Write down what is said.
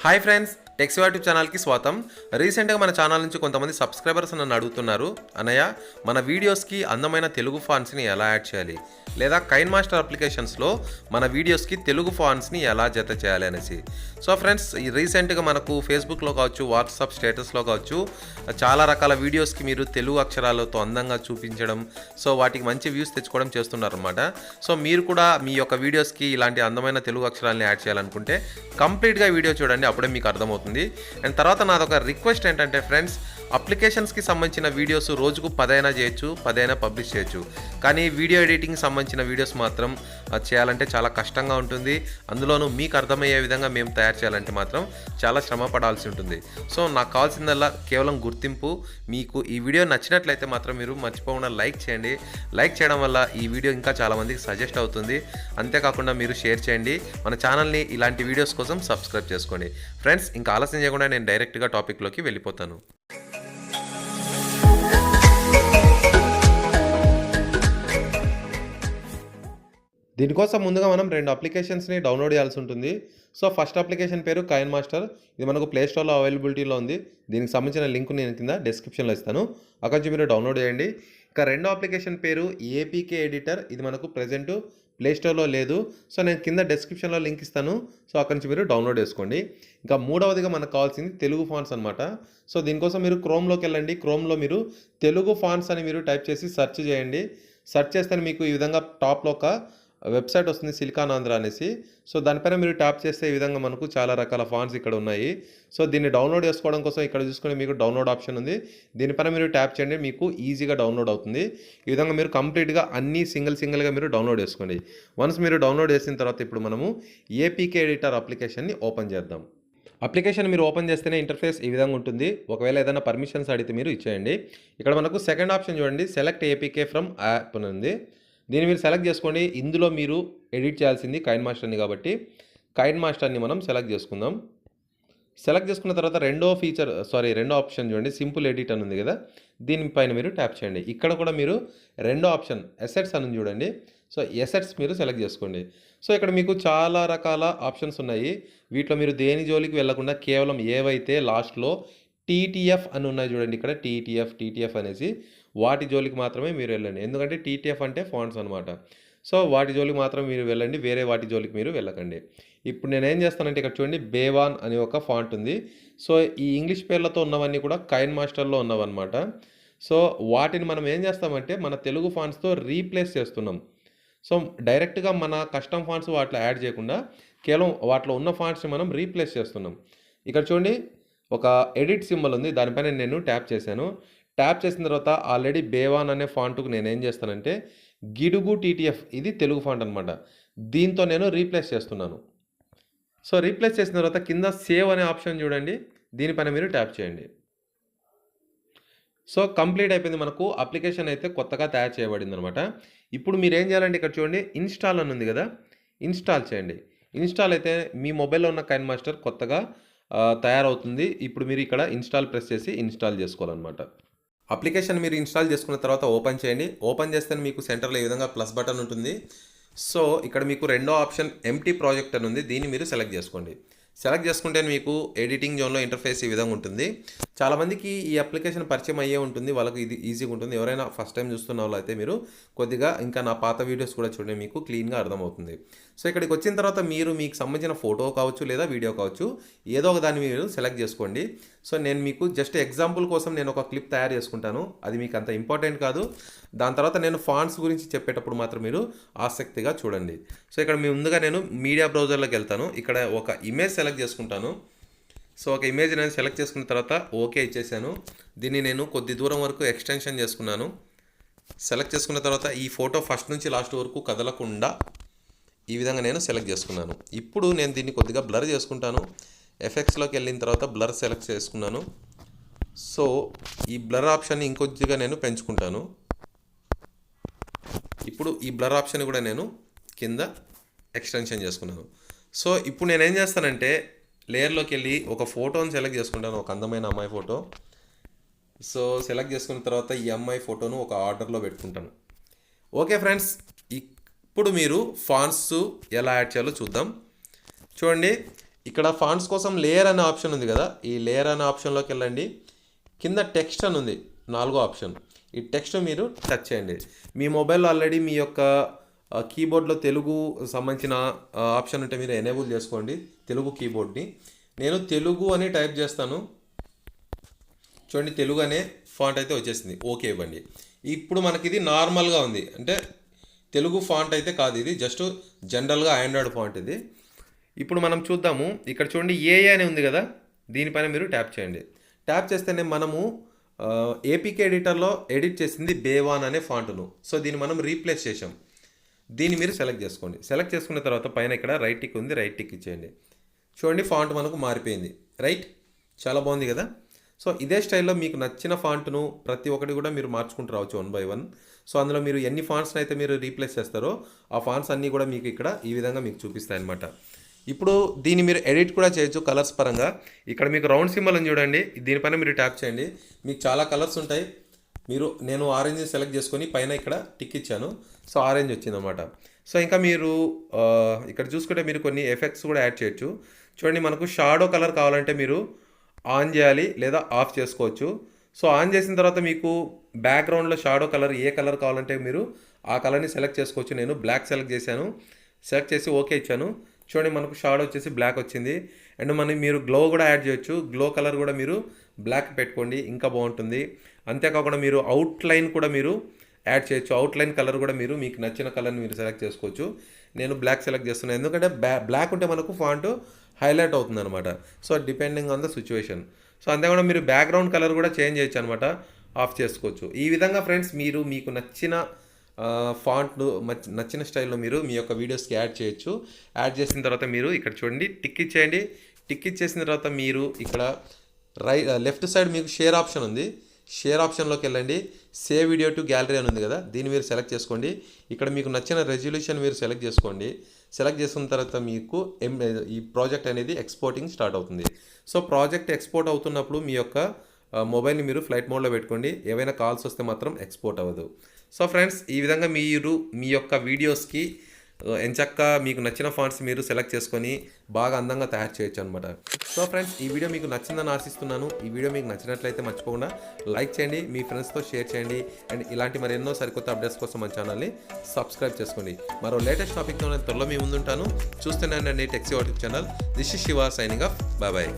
Hi friends tax YouTube ఛానల్కి స్వాతం. రీసెంట్గా మన ఛానల్ నుంచి కొంతమంది సబ్స్క్రైబర్స్ నన్ను అడుగుతున్నారు. అనయ్య మన వీడియోస్కి అందమైన తెలుగు ఫాన్స్ని ఎలా యాడ్ చేయాలి? లేదా కైన్ మాస్టర్ అప్లికేషన్స్లో మన వీడియోస్కి తెలుగు ఫాన్స్ని ఎలా జత చేయాలి అనేసి. సో ఫ్రెండ్స్ ఈ రీసెంట్గా మనకు ఫేస్బుక్లో కావచ్చు వాట్సాప్ స్టేటస్లో కావచ్చు చాలా రకాల వీడియోస్కి మీరు తెలుగు అక్షరాలతో అందంగా చూపించడం సో వాటికి మంచి వ్యూస్ తెచ్చుకోవడం చేస్తున్నారనమాట సో మీరు కూడా మీ యొక్క వీడియోస్కి ఇలాంటి అందమైన తెలుగు అక్షరాలని యాడ్ చేయాలనుకుంటే కంప్లీట్గా వీడియో చూడండి అప్పుడే మీకు అర్థమవుతుంది. అండ్ తర్వాత నాదొక రిక్వెస్ట్ ఏంటంటే ఫ్రెండ్స్ అప్లికేషన్స్కి సంబంధించిన వీడియోస్ రోజుకు పదైనా చేయొచ్చు పదైనా పబ్లిష్ చేయొచ్చు. కానీ వీడియో ఎడిటింగ్ సంబంధించిన వీడియోస్ మాత్రం చేయాలంటే చాలా కష్టంగా ఉంటుంది. అందులోనూ మీకు అర్థమయ్యే విధంగా మేము తయారు చేయాలంటే మాత్రం చాలా శ్రమ పడాల్సి ఉంటుంది. సో నాకు కావాల్సిందల్లా కేవలం గుర్తింపు. మీకు ఈ వీడియో నచ్చినట్లయితే మాత్రం మీరు మర్చిపోకుండా లైక్ చేయండి. లైక్ చేయడం వల్ల ఈ వీడియో ఇంకా చాలామందికి సజెస్ట్ అవుతుంది. అంతేకాకుండా మీరు షేర్ చేయండి. మన ఛానల్ని ఇలాంటి వీడియోస్ కోసం సబ్స్క్రైబ్ చేసుకోండి. ఫ్రెండ్స్ ఇంకా ఆలస్యం చేయకుండా నేను డైరెక్ట్గా టాపిక్లోకి వెళ్ళిపోతాను. దీనికోసం ముందుగా మనం రెండు అప్లికేషన్స్ని డౌన్లోడ్ చేయాల్సి ఉంటుంది. సో ఫస్ట్ అప్లికేషన్ పేరు కైన్ మాస్టర్. ఇది మనకు ప్లే స్టోర్లో అవైలబిలిటీలో ఉంది. దీనికి సంబంధించిన లింక్ నేను కింద డిస్క్రిప్షన్లో ఇస్తాను. అక్కడ నుంచి మీరు డౌన్లోడ్ చేయండి. ఇక రెండో అప్లికేషన్ పేరు ఏపీకే ఎడిటర్. ఇది మనకు ప్రజెంట్ ప్లే స్టోర్లో లేదు. సో నేను కింద డిస్క్రిప్షన్లో లింక్ ఇస్తాను. సో అక్కడి నుంచి మీరు డౌన్లోడ్ చేసుకోండి. ఇంకా మూడవదిగా మనకు కావాల్సింది తెలుగు ఫాన్స్ అనమాట సో దీనికోసం మీరు క్రోమ్లోకి వెళ్ళండి. క్రోమ్లో మీరు తెలుగు ఫాన్స్ అని మీరు టైప్ చేసి సెర్చ్ చేయండి. సెర్చ్ చేస్తే మీకు ఈ విధంగా టాప్లో ఒక వెబ్సైట్ వస్తుంది సిలికాన్ ఆంధ్ర అనేసి. సో దానిపైన మీరు ట్యాప్ చేస్తే ఈ విధంగా మనకు చాలా రకాల ఫాంట్స్ ఇక్కడ ఉన్నాయి. సో దీన్ని డౌన్లోడ్ చేసుకోవడం కోసం ఇక్కడ చూసుకొని మీకు డౌన్లోడ్ ఆప్షన్ ఉంది. దీనిపైన మీరు ట్యాప్ చేయండి మీకు ఈజీగా డౌన్లోడ్ అవుతుంది. ఈ విధంగా మీరు కంప్లీట్గా అన్ని సింగిల్ సింగిల్గా మీరు డౌన్లోడ్ చేసుకోండి. వన్స్ మీరు డౌన్లోడ్ చేసిన తర్వాత ఇప్పుడు మనము ఏపీకే ఎడిటర్ అప్లికేషన్ని ఓపెన్ చేద్దాం. అప్లికేషన్ మీరు ఓపెన్ చేస్తేనే ఇంటర్ఫేస్ ఈ విధంగా ఉంటుంది. ఒకవేళ ఏదైనా పర్మిషన్స్ అడిగితే మీరు ఇచ్చేయండి. ఇక్కడ మనకు సెకండ్ ఆప్షన్ చూడండి. సెలెక్ట్ ఏపీకే ఫ్రమ్ యాప్ అని ఉంది. దీన్ని మీరు సెలెక్ట్ చేసుకోండి. ఇందులో మీరు ఎడిట్ చేయాల్సింది కైన్ మాస్టర్ని కాబట్టి కైన్ మాస్టర్ని మనం సెలెక్ట్ చేసుకుందాం. సెలెక్ట్ చేసుకున్న తర్వాత రెండో ఫీచర్ సారీ రెండో ఆప్షన్ చూడండి. సింపుల్ ఎడిట్ అని ఉంది కదా. దీనిపైన మీరు ట్యాప్ చేయండి. ఇక్కడ కూడా మీరు రెండో ఆప్షన్ ఎసెట్స్ అని చూడండి. సో ఎసెట్స్ మీరు సెలెక్ట్ చేసుకోండి. సో ఇక్కడ మీకు చాలా రకాల ఆప్షన్స్ ఉన్నాయి. వీటిలో మీరు దేని జోలికి వెళ్ళకుండా కేవలం ఏవైతే లాస్ట్లో టీటీఎఫ్ అని ఉన్నాయి చూడండి. ఇక్కడ టీటీఎఫ్ టీటీఎఫ్ అనేసి వాటి జోలికి మాత్రమే మీరు వెళ్ళండి. ఎందుకంటే టీటీఎఫ్ అంటే ఫాంట్స్ అనమాట సో వాటి జోలికి మాత్రం మీరు వెళ్ళండి. వేరే వాటి జోలికి మీరు వెళ్ళకండి. ఇప్పుడు నేను ఏం చేస్తానంటే ఇక్కడ చూడండి బేవాన్ అనే ఒక ఫాంట్ ఉంది. సో ఈ ఇంగ్లీష్ పేర్లతో ఉన్నవన్నీ కూడా కైన్ మాస్టర్లో ఉన్నవన్నమాట. సో వాటిని మనం ఏం చేస్తామంటే మన తెలుగు ఫాంట్స్తో రీప్లేస్ చేస్తున్నాం. సో డైరెక్ట్గా మన కస్టమ్ ఫాంట్స్ వాటిలో యాడ్ చేయకుండా కేవలం వాటిలో ఉన్న ఫాంట్స్ని మనం రీప్లేస్ చేస్తున్నాం. ఇక్కడ చూడండి ఒక ఎడిట్ సింబల్ ఉంది. దానిపైన నేను ట్యాప్ చేశాను. ట్యాప్ చేసిన తర్వాత ఆల్రెడీ బేవాన్ అనే ఫాంట్కు నేను ఏం చేస్తానంటే గిడుగు టీటీఎఫ్ ఇది తెలుగు ఫాంట్ అనమాట దీంతో నేను రీప్లేస్ చేస్తున్నాను. సో రీప్లేస్ చేసిన తర్వాత కింద సేవ్ అనే ఆప్షన్ చూడండి. దీనిపైన మీరు ట్యాప్ చేయండి. సో కంప్లీట్ అయిపోయింది మనకు. అప్లికేషన్ అయితే కొత్తగా తయారు చేయబడింది అనమాట ఇప్పుడు మీరు ఏం చేయాలంటే ఇక్కడ చూడండి ఇన్స్టాల్ అని ఉంది కదా. ఇన్స్టాల్ చేయండి. ఇన్స్టాల్ అయితే మీ మొబైల్లో ఉన్న కైన్ మాస్టర్ కొత్తగా తయారవుతుంది. ఇప్పుడు మీరు ఇక్కడ ఇన్స్టాల్ ప్రెస్ చేసి ఇన్స్టాల్ చేసుకోవాలన్నమాట. అప్లికేషన్ మీరు ఇన్స్టాల్ చేసుకున్న తర్వాత ఓపెన్ చేయండి. ఓపెన్ చేస్తే మీకు సెంటర్లో ఈ విధంగా ప్లస్ బటన్ ఉంటుంది. సో ఇక్కడ మీకు రెండో ఆప్షన్ ఎంటీ ప్రాజెక్ట్ అని ఉంది. దీన్ని మీరు సెలెక్ట్ చేసుకోండి. సెలెక్ట్ చేసుకుంటే మీకు ఎడిటింగ్ జోన్లో ఇంటర్ఫేస్ ఈ విధంగా ఉంటుంది. చాలామందికి ఈ అప్లికేషన్ పరిచయం అయ్యే ఉంటుంది వాళ్ళకి ఇది ఈజీగా ఉంటుంది. ఎవరైనా ఫస్ట్ టైం చూస్తున్న వాళ్ళు అయితే మీరు కొద్దిగా ఇంకా నా పాత వీడియోస్ కూడా చూడండి మీకు క్లీన్గా అర్థమవుతుంది. సో ఇక్కడికి వచ్చిన తర్వాత మీరు మీకు సంబంధించిన ఫోటో కావచ్చు లేదా వీడియో కావచ్చు ఏదో ఒక దాన్ని మీరు సెలెక్ట్ చేసుకోండి. సో నేను మీకు జస్ట్ ఎగ్జాంపుల్ కోసం నేను ఒక క్లిప్ తయారు చేసుకుంటాను. అది మీకు అంత ఇంపార్టెంట్ కాదు. దాని తర్వాత నేను ఫాంట్స్ గురించి చెప్పేటప్పుడు మాత్రం మీరు ఆసక్తిగా చూడండి. సో ఇక్కడ మీ ముందుగా నేను మీడియా బ్రౌజర్లోకి వెళ్తాను. ఇక్కడ ఒక ఇమేజ్ సెలెక్ట్ చేసుకుంటాను. సో ఒక ఇమేజ్ నేను సెలెక్ట్ చేసుకున్న తర్వాత ఓకే ఇచ్చేసాను. దీన్ని నేను కొద్ది దూరం వరకు ఎక్స్టెన్షన్ చేసుకున్నాను. సెలెక్ట్ చేసుకున్న తర్వాత ఈ ఫోటో ఫస్ట్ నుంచి లాస్ట్ వరకు కదలకుండా ఈ విధంగా నేను సెలెక్ట్ చేసుకున్నాను. ఇప్పుడు నేను దీన్ని కొద్దిగా బ్లర్ చేసుకుంటాను. ఎఫెక్ట్స్లోకి వెళ్ళిన తర్వాత బ్లర్ సెలెక్ట్ చేసుకున్నాను. సో ఈ బ్లర్ ఆప్షన్ని ఇంకొద్దిగా నేను పెంచుకుంటాను. ఇప్పుడు ఈ బ్లర్ ఆప్షన్ కూడా నేను కింద ఎక్స్టెన్షన్ చేసుకున్నాను. సో ఇప్పుడు నేను ఏం చేస్తానంటే లేయర్లోకి వెళ్ళి ఒక ఫోటోని సెలెక్ట్ చేసుకుంటాను ఒక అందమైన అమ్మాయి ఫోటో. సో సెలెక్ట్ చేసుకున్న తర్వాత ఈ అమ్మాయి ఫోటోను ఒక ఆర్డర్లో పెట్టుకుంటాను. ఓకే ఫ్రెండ్స్ ఇప్పుడు మీరు ఫాన్స్ ఎలా యాడ్ చేయాలో చూద్దాం. చూడండి ఇక్కడ ఫాన్స్ కోసం లేయర్ అనే ఆప్షన్ ఉంది కదా ఈ లేయర్ అనే ఆప్షన్లోకి వెళ్ళండి. కింద టెక్స్ట్ అని ఉంది నాలుగో ఆప్షన్. ఈ టెక్స్ట్ మీరు టచ్ చేయండి. మీ మొబైల్లో ఆల్రెడీ మీ యొక్క కీబోర్డ్లో తెలుగు సంబంధించిన ఆప్షన్ ఉంటే మీరు ఎనేబుల్ చేసుకోండి. తెలుగు కీబోర్డ్ని నేను తెలుగు అని టైప్ చేస్తాను. చూడండి తెలుగు అనే ఫాంట్ అయితే వచ్చేసింది. ఓకే ఇవ్వండి. ఇప్పుడు మనకి ఇది నార్మల్గా ఉంది. అంటే తెలుగు ఫాంట్ అయితే కాదు ఇది. జస్ట్ జనరల్గా ఆండ్రాయిడ్ ఫాంట్ ఇది. ఇప్పుడు మనం చూద్దాము. ఇక్కడ చూడండి ఏఏ అని ఉంది కదా. దీనిపైన మీరు ట్యాప్ చేయండి. ట్యాప్ చేస్తేనే మనము ఏపీకే ఎడిటర్లో ఎడిట్ చేసింది బేవాన్ అనే ఫాంట్ను సో దీన్ని మనం రీప్లేస్ చేసాం దీన్ని మీరు సెలెక్ట్ చేసుకోండి. సెలెక్ట్ చేసుకున్న తర్వాత పైన ఇక్కడ రైట్ టిక్ ఉంది. రైట్ టిక్ ఇచ్చేయండి. చూడండి ఫాంట్ మనకు మారిపోయింది. రైట్ చాలా బాగుంది కదా? సో ఇదే స్టైల్లో మీకు నచ్చిన ఫాంట్ను ప్రతి ఒక్కటి కూడా మీరు మార్చుకుంటూ రావచ్చు వన్ బై వన్ సో అందులో మీరు ఎన్ని ఫాంట్స్ని అయితే మీరు రీప్లేస్ చేస్తారో ఆ ఫాంట్స్ అన్నీ కూడా మీకు ఇక్కడ ఈ విధంగా మీకు చూపిస్తాయి అనమాట ఇప్పుడు దీన్ని మీరు ఎడిట్ కూడా చేయొచ్చు కలర్స్ పరంగా. ఇక్కడ మీకు రౌండ్ సింబల్ అని చూడండి. దీనిపైన మీరు ట్యాప్ చేయండి. మీకు చాలా కలర్స్ ఉంటాయి. మీరు నేను ఆరెంజ్ సెలెక్ట్ చేసుకొని పైన ఇక్కడ టిక్ ఇచ్చాను. సో ఆరెంజ్ వచ్చిందన్నమాట. సో ఇంకా మీరు ఇక్కడ చూసుకుంటే మీరు కొన్ని ఎఫెక్ట్స్ కూడా యాడ్ చేయొచ్చు. చూడండి మనకు షాడో కలర్ కావాలంటే మీరు ఆన్ చేయాలి లేదా ఆఫ్ చేసుకోవచ్చు. సో ఆన్ చేసిన తర్వాత మీకు బ్యాక్గ్రౌండ్లో షాడో కలర్ ఏ కలర్ కావాలంటే మీరు ఆ కలర్ని సెలెక్ట్ చేసుకోవచ్చు. నేను బ్లాక్ సెలెక్ట్ చేశాను. సెలెక్ట్ చేసి ఓకే ఇచ్చాను. చూడండి మనకు షాడో వచ్చేసి బ్లాక్ వచ్చింది. అండ్ మనం మీరు గ్లో కూడా యాడ్ చేయొచ్చు. గ్లో కలర్ కూడా మీరు బ్లాక్ పెట్టుకోండి. ఇంకా బాగుంటుంది. అంతేకాకుండా మీరు అవుట్ లైన్ కూడా మీరు యాడ్ చేయొచ్చు. అవుట్ లైన్ కలర్ కూడా మీరు మీకు నచ్చిన కలర్ని మీరు సెలెక్ట్ చేసుకోవచ్చు. నేను బ్లాక్ సెలెక్ట్ చేస్తున్నాను. ఎందుకంటే బ్లాక్ ఉంటే మనకు ఫాంట్ హైలైట్ అవుతుంది అనమాట so depending on the situation so అంతేకాకుండా మీరు బ్యాక్గ్రౌండ్ కలర్ కూడా చేంజ్ చేయొచ్చు అనమాట ఆఫ్ చేసుకోవచ్చు. ఈ విధంగా ఫ్రెండ్స్ మీరు మీకు నచ్చిన ఫాంట్ నచ్చిన స్టైల్లో మీరు మీ యొక్క వీడియోస్కి యాడ్ చేయొచ్చు. యాడ్ చేసిన తర్వాత మీరు ఇక్కడ చూడండి టిక్ ఇచ్చేయండి. టిక్ ఇచ్చేసిన తర్వాత మీరు ఇక్కడ రై లెఫ్ట్ సైడ్ మీకు షేర్ ఆప్షన్ ఉంది. షేర్ ఆప్షన్లోకి వెళ్ళండి. సేవ్ వీడియో టు గ్యాలరీ అని ఉంది కదా దీన్ని మీరు సెలెక్ట్ చేసుకోండి. ఇక్కడ మీకు నచ్చిన రెజల్యూషన్ మీరు సెలెక్ట్ చేసుకోండి. సెలెక్ట్ చేసుకున్న తర్వాత మీకు ఎం ఈ ప్రాజెక్ట్ అనేది ఎక్స్పోర్టింగ్ స్టార్ట్ అవుతుంది. సో ప్రాజెక్ట్ ఎక్స్పోర్ట్ అవుతున్నప్పుడు మీ యొక్క మొబైల్ని మీరు ఫ్లైట్ మోడ్లో పెట్టుకోండి. ఏవైనా కాల్స్ వస్తే మాత్రం ఎక్స్పోర్ట్ అవ్వదు. సో ఫ్రెండ్స్ ఈ విధంగా మీరు మీ యొక్క వీడియోస్కి ఎంచక్క మీకు నచ్చిన ఫాంట్స్ మీరు సెలెక్ట్ చేసుకొని బాగా అందంగా తయారు చేయొచ్చు అనమాట సో ఫ్రెండ్స్ ఈ వీడియో మీకు నచ్చిందని ఆశిస్తున్నాను. ఈ వీడియో మీకు నచ్చినట్లయితే మర్చిపోకుండా లైక్ చేయండి మీ ఫ్రెండ్స్తో షేర్ చేయండి అండ్ ఇలాంటి మరి ఎన్నో సరికొత్త అప్డేట్స్ కోసం మన ఛానల్ని సబ్స్క్రైబ్ చేసుకోండి. మరో లేటెస్ట్ టాపిక్తో నేను త్వరలో మీ ముందుంటాను. చూస్తున్నానండి టెక్సీ YouTube channel this is Shiva signing off bye bye